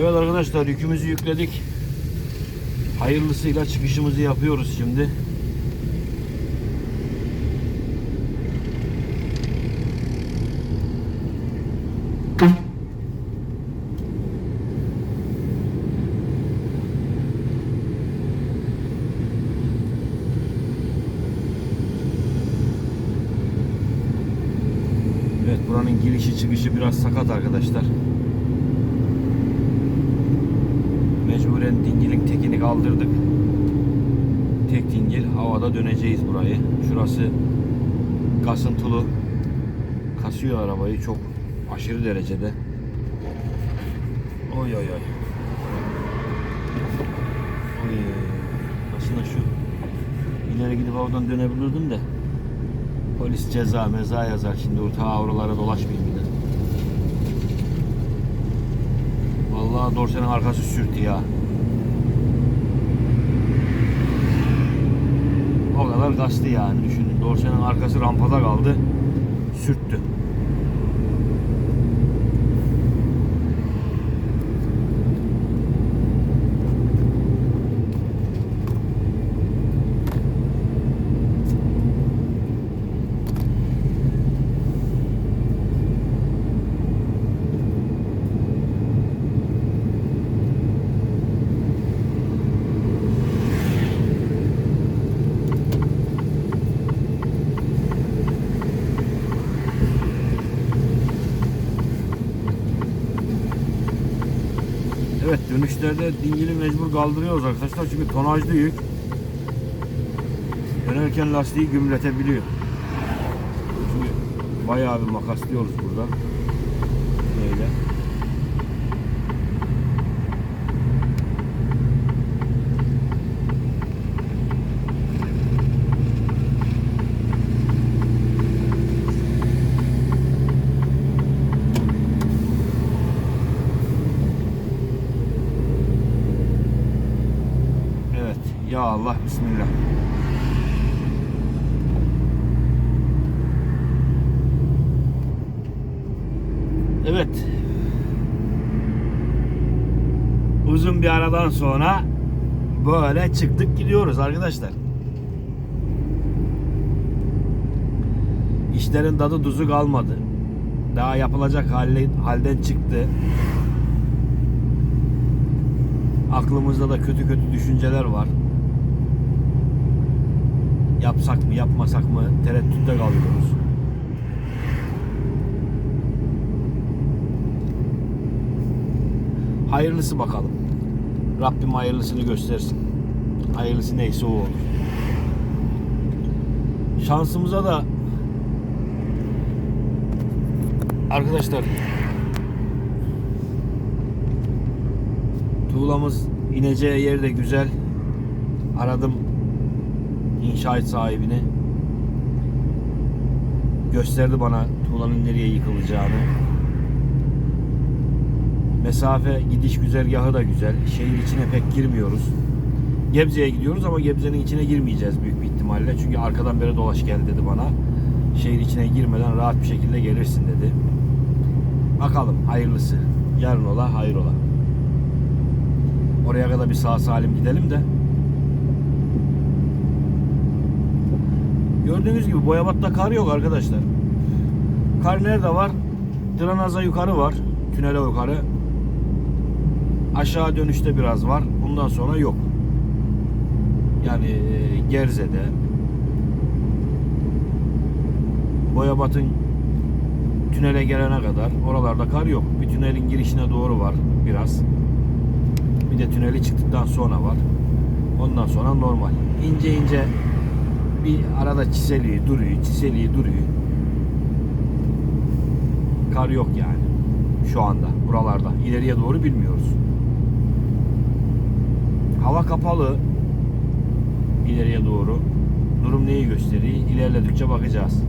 Evet arkadaşlar yükümüzü yükledik. Hayırlısıyla çıkışımızı yapıyoruz şimdi. Evet buranın girişi çıkışı biraz sakat arkadaşlar. Kaldırdık. Tek dingil havada döneceğiz burayı. Şurası kasıntılı. Kasıyor arabayı çok aşırı derecede. Oy oy oy. Oy. Aslında şu ileri gidip oradan dönebilirdim de polis ceza meza yazar şimdi ta oralara dolaşmayayım bir de. Vallahi dorsenin arkası sürtü ya. O kadar kastı yani düşünün. Dorsenin arkası rampada kaldı. Sürttü. Dönüşlerde dingili mecbur kaldırıyoruz arkadaşlar çünkü tonajlı yük dönerken lastiği gümletebiliyor. Çünkü bayağı bir makaslıyoruz burada. Böyle. Evet. Ya Allah Bismillah. Evet. Uzun bir aradan sonra böyle çıktık gidiyoruz arkadaşlar. İşlerin tadı tuzu kalmadı. Daha yapılacak hali, halden çıktı. Aklımızda da kötü kötü düşünceler var. Yapsak mı yapmasak mı tereddütte kalıyoruz. Hayırlısı bakalım. Rabbim hayırlısını göstersin. Hayırlısı neyse o olur. Şansımıza da arkadaşlar Tuğlamız ineceği yer de güzel. Aradım inşaat sahibini. Gösterdi bana tuğlanın nereye yıkılacağını. Mesafe gidiş güzergahı da güzel. Şehir içine pek girmiyoruz. Gebze'ye gidiyoruz ama Gebze'nin içine girmeyeceğiz büyük bir ihtimalle. Çünkü arkadan beri dolaş gel dedi bana. Şehir içine girmeden rahat bir şekilde gelirsin dedi. Bakalım hayırlısı. Yarın ola hayır ola. Oraya kadar bir sağ salim gidelim de. Gördüğünüz gibi Boyabat'ta kar yok arkadaşlar. Kar nerede var? Dranaza yukarı var. Tünele yukarı. Aşağı dönüşte biraz var. Bundan sonra yok. Yani e, Gerze'de Boyabat'ın tünele gelene kadar oralarda kar yok. Bir tünelin girişine doğru var biraz. Bir de tüneli çıktıktan sonra var. Ondan sonra normal. İnce ince bir arada çiseliği duruyor, çiseliği duruyor. Kar yok yani. Şu anda buralarda. İleriye doğru bilmiyoruz. Hava kapalı. İleriye doğru. Durum neyi gösteriyor? İlerledikçe bakacağız.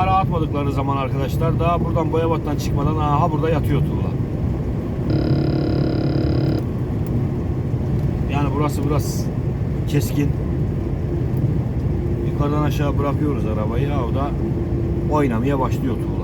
Ara atmadıkları zaman arkadaşlar daha buradan Boyabat'tan çıkmadan aha burada yatıyor Tuğla. Yani burası biraz keskin. Yukarıdan aşağı bırakıyoruz arabayı. Ya o da oynamaya başlıyor Tuğla.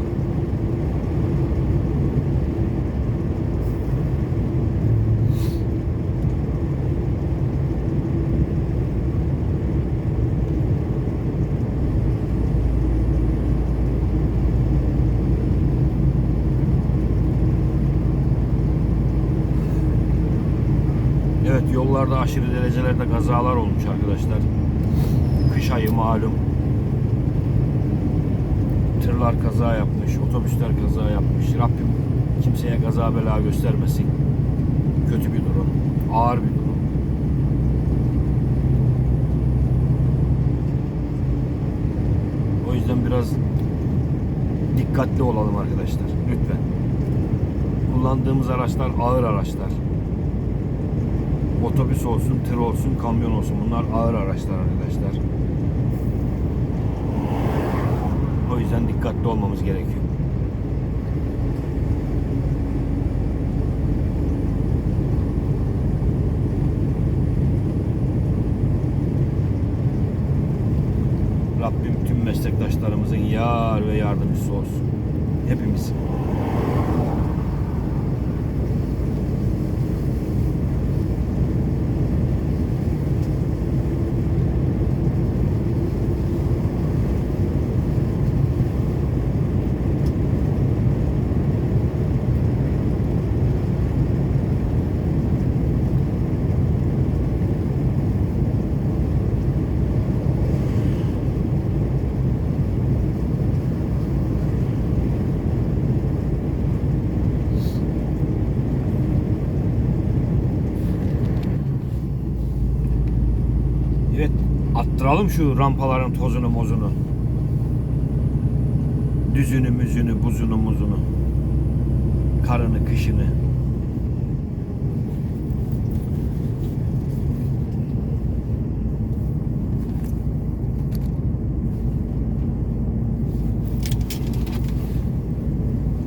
Yollarda aşırı derecelerde kazalar olmuş arkadaşlar. Kış ayı malum. Tırlar kaza yapmış, otobüsler kaza yapmış. Rabbim kimseye kaza bela göstermesin. Kötü bir durum, ağır bir durum. O yüzden biraz dikkatli olalım arkadaşlar. Lütfen. Kullandığımız araçlar ağır araçlar otobüs olsun, tır olsun, kamyon olsun. Bunlar ağır araçlar arkadaşlar. O yüzden dikkatli olmamız gerekiyor. Rabbim tüm meslektaşlarımızın yar ve yardımcısı olsun. Hepimiz. Evet, attıralım şu rampaların tozunu mozunu. Düzünü müzünü, buzunu muzunu. Karını, kışını.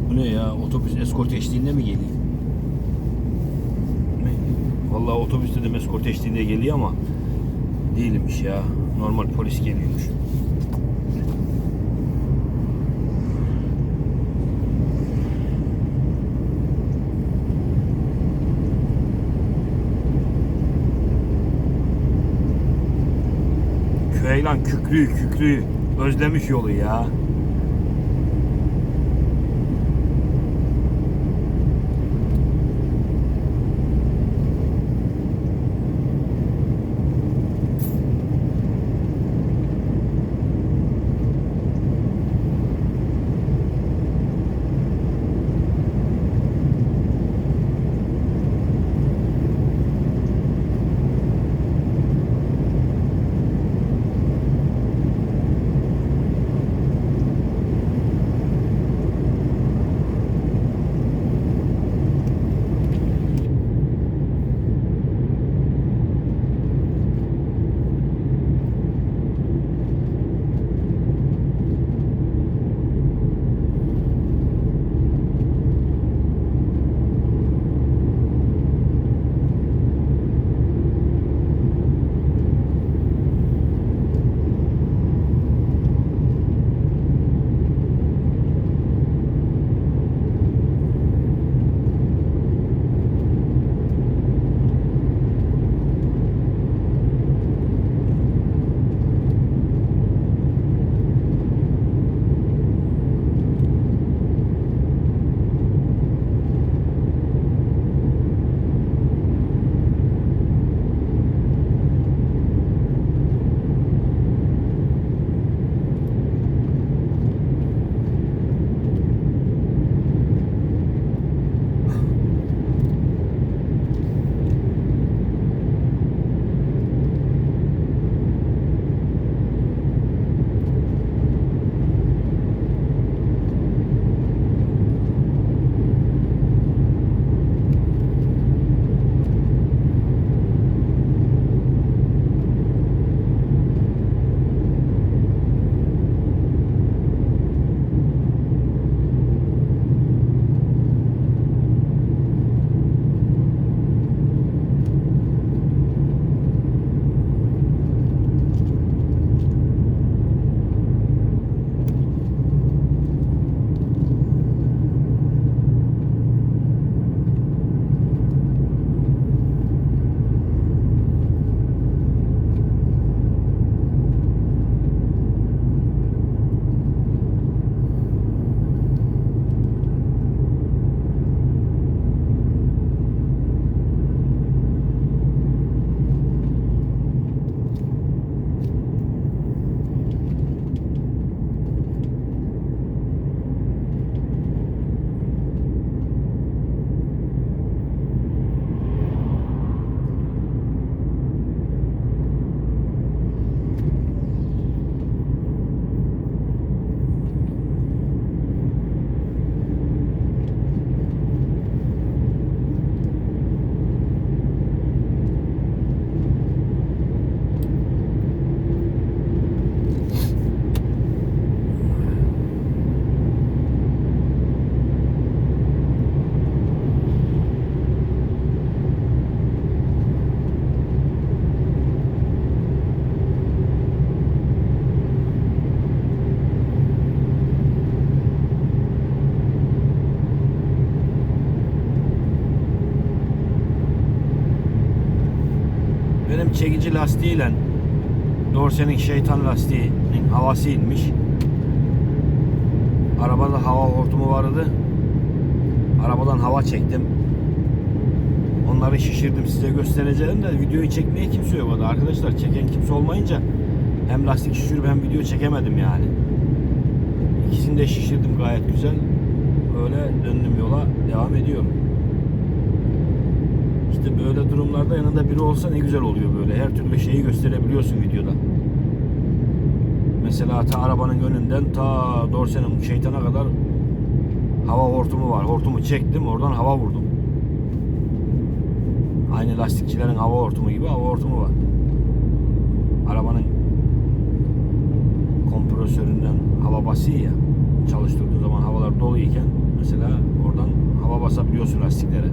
Bu ne ya? Otobüs eskort eşliğinde mi geliyor? Vallahi otobüs dedim eskort eşliğinde geliyor ama değilmiş ya. Normal polis geliyormuş. Köylan kükrü kükrü özlemiş yolu ya. Çekici lastiğiyle Dorsen'in şeytan lastiğinin havası inmiş. Arabada hava hortumu vardı. Arabadan hava çektim. Onları şişirdim size göstereceğim de videoyu çekmeye kimse yok orada. Arkadaşlar çeken kimse olmayınca hem lastik şişirip hem video çekemedim yani. İkisini de şişirdim gayet güzel. Öyle döndüm yola devam ediyorum. İşte böyle durumlarda yanında biri olsa ne güzel oluyor böyle. Her türlü şeyi gösterebiliyorsun videoda. Mesela ta arabanın önünden ta dorsenin şeytana kadar hava hortumu var. Hortumu çektim oradan hava vurdum. Aynı lastikçilerin hava hortumu gibi hava hortumu var. Arabanın kompresöründen hava basıyor ya. Çalıştırdığı zaman havalar dolu iken mesela oradan hava basabiliyorsun lastiklere.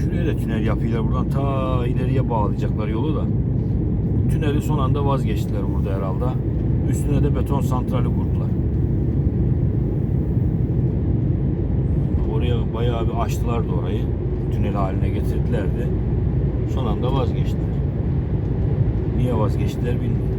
Şuraya da tünel yapıyorlar. Buradan ta ileriye bağlayacaklar yolu da. Tüneli son anda vazgeçtiler burada herhalde. Üstüne de beton santrali kurdular. Oraya bayağı bir açtılar da orayı. Tünel haline getirdiler de. Son anda vazgeçtiler. Niye vazgeçtiler bilmiyorum.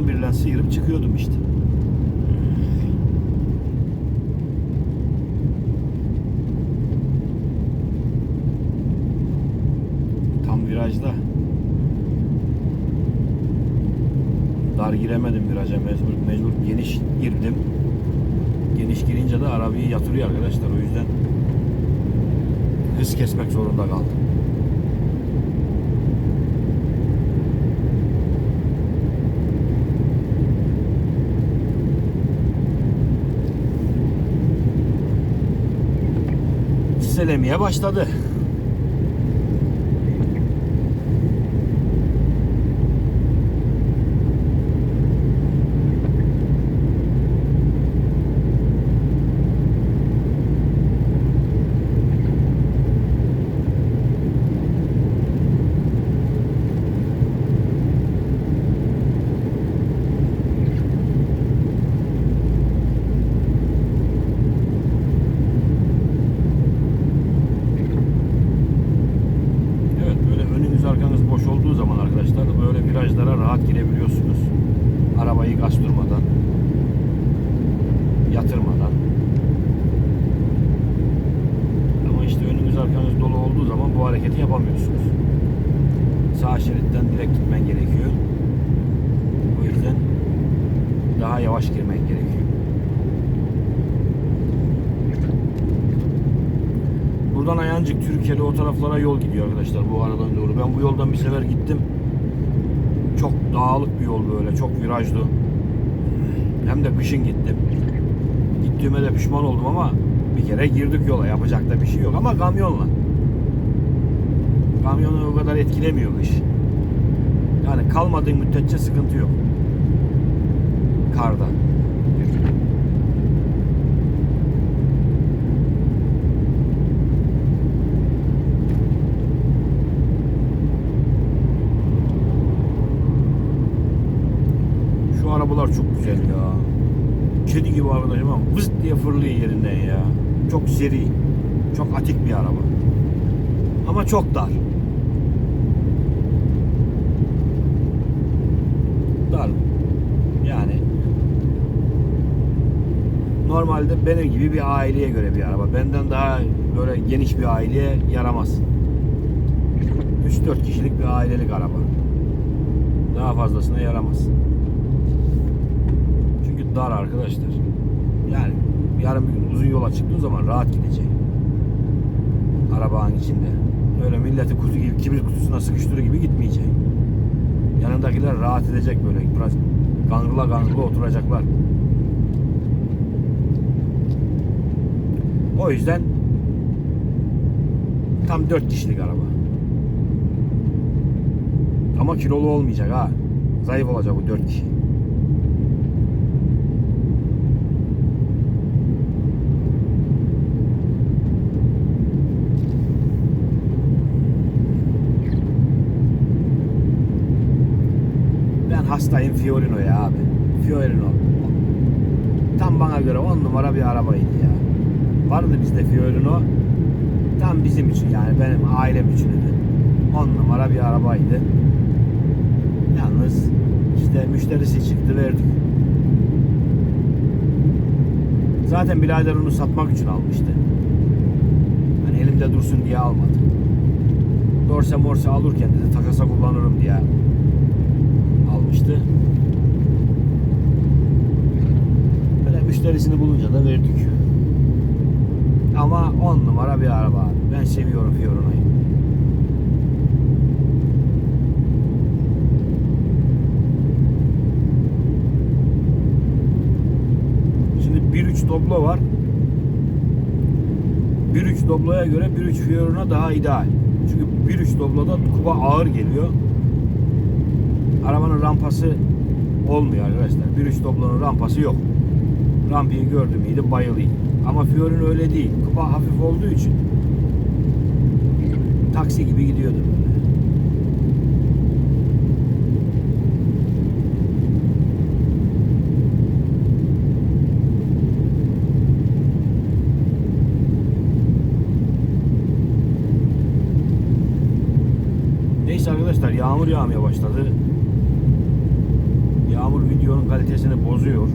11 ile sıyırıp çıkıyordum işte. Tam virajda. Dar giremedim viraja mecbur, mecbur geniş girdim. Geniş girince de arabayı yatırıyor arkadaşlar o yüzden hız kesmek zorunda kaldım. Çiselemeye başladı. Evet böyle önünüz arkanız boş olduğu zaman arkadaşlar böyle virajlara rahat girebiliyorsunuz. Arabayı gaz durmadan, yatırmadan. Ama işte önünüz arkanız dolu olduğu zaman bu hareketi yapamıyorsunuz. Sağ şeritten direkt gitmen gerekiyor. O yüzden daha yavaş girmen gerekiyor. Buradan Ayancık, Türkiye'li o taraflara yol gidiyor arkadaşlar bu aradan doğru. Ben bu yoldan bir sefer gittim. Çok dağlık bir yol böyle, çok virajlı. Hem de kışın gittim. Gittiğime de pişman oldum ama bir kere girdik yola. Yapacak da bir şey yok ama kamyonla. Kamyonu o kadar etkilemiyor kış. Yani kalmadığın müddetçe sıkıntı yok. Karda. Şu arabalar çok güzel ya. Kedi gibi arkadaşım ama vız diye fırlıyor yerinden ya. Çok seri. Çok atik bir araba. Ama çok dar. Dar. Yani normalde benim gibi bir aileye göre bir araba. Benden daha böyle geniş bir aileye yaramaz. 3-4 kişilik bir ailelik araba. Daha fazlasına yaramaz. Dar arkadaşlar. Yani yarın bir gün uzun yola çıktığın zaman rahat gidecek. Arabanın içinde. Öyle milleti kutu gibi kibrit kutusuna sıkıştırır gibi gitmeyecek. Yanındakiler rahat edecek böyle. Biraz gangırla gangırla oturacaklar. O yüzden tam 4 kişilik araba. Ama kilolu olmayacak ha. Zayıf olacak bu 4 kişi. Ben hastayım Fiorino'ya abi. Fiorino. Tam bana göre 10 numara bir arabaydı ya. Vardı bizde Fiorino. Tam bizim için yani benim ailem için idi. 10 numara bir arabaydı. Yalnız işte müşterisi çıktı verdik. Zaten birader onu satmak için almıştı. Hani elimde dursun diye almadı. Dorse morse alırken dedi takasa kullanırım diye almıştı. Müşterisini bulunca da verdik. Ama 10 numara bir araba. Ben seviyorum Fiorina'yı. Şimdi 1.3 Doblo var. 1.3 Doblo'ya göre 1.3 Fiorino daha ideal. Çünkü 1.3 Doblo'da kuba ağır geliyor. Arabanın rampası olmuyor arkadaşlar. 1.3 Doblo'nun rampası yok. Rampayı gördüm iyiydi bayılıydı. Ama Fiorino öyle değil. Kupa hafif olduğu için taksi gibi gidiyordu böyle. Neyse arkadaşlar yağmur yağmaya başladı. Yağmur videonun kalitesini bozuyor.